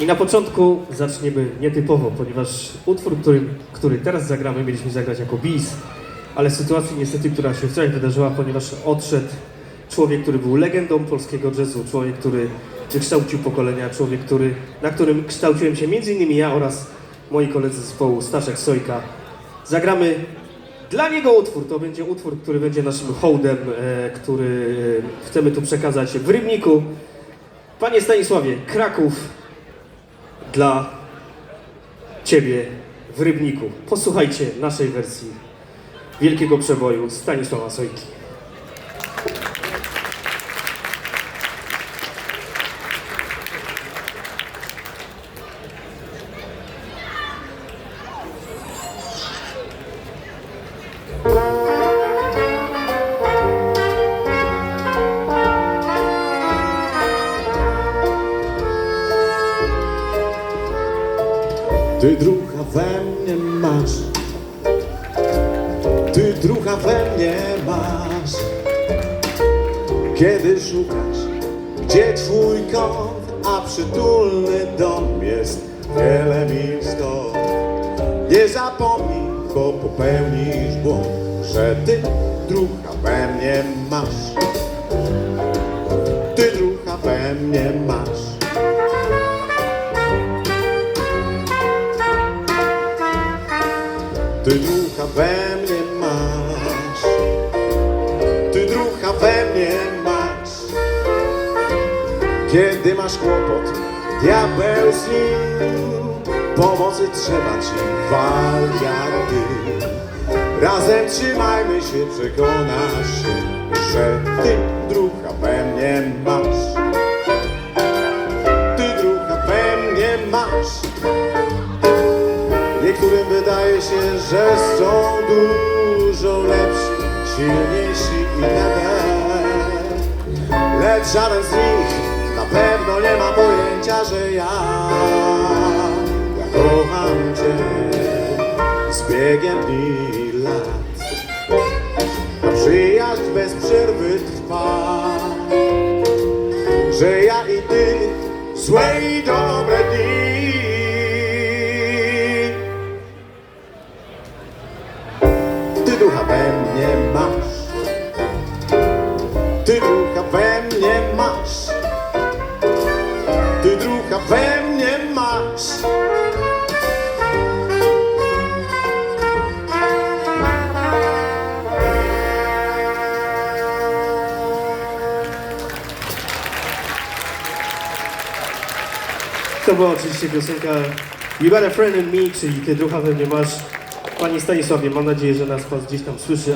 I na początku zaczniemy nietypowo, ponieważ utwór, który, który teraz zagramy, mieliśmy zagrać jako bis, ale sytuacja niestety, która się wczoraj wydarzyła, ponieważ odszedł człowiek, który był legendą polskiego jazzu, człowiek, który wykształcił pokolenia, człowiek, który, na którym kształciłem się innymi ja oraz moi koledzy z zespołu Staszek Sojka. Zagramy dla niego utwór, to będzie utwór, który będzie naszym hołdem, e, który e, chcemy tu przekazać w Rybniku. Panie Stanisławie, Kraków dla Ciebie w Rybniku. Posłuchajcie naszej wersji wielkiego przeboju Stanisława Sojki. Ty drucha we mnie masz. Ty drucha we mnie masz. Kiedy szukasz, gdzie twój kąt A przytulny dom jest wiele mil Nie zapomnij, bo popełnisz błąd Że ty drucha we mnie masz. Ty drucha we mnie masz Ty drucha we mnie masz. Ty drucha we mnie masz. Kiedy masz kłopot, diabeł z nim Pomocy trzeba ci, wal jak ty Razem trzymajmy się, przekonasz się Że ty drucha we mnie masz. Ty drucha we mnie masz Niektórym wydaje się, że są dużo lepsi, silniejsi i tak Lecz żaden z nich na pewno nie ma pojęcia, że ja, ja kocham Cię z biegiem dni i lat. Ta przyjaźń bez przerwy trwa, że ja i Ty złe i dobre dni masz Ty ducha we mnie masz Ty ducha we mnie masz To była oczywiście piosenka You Got a Friend in Me, czyli Ty drucha we mnie masz. Panie Stanisławie, mam nadzieję, że nas Pan gdzieś tam słyszy.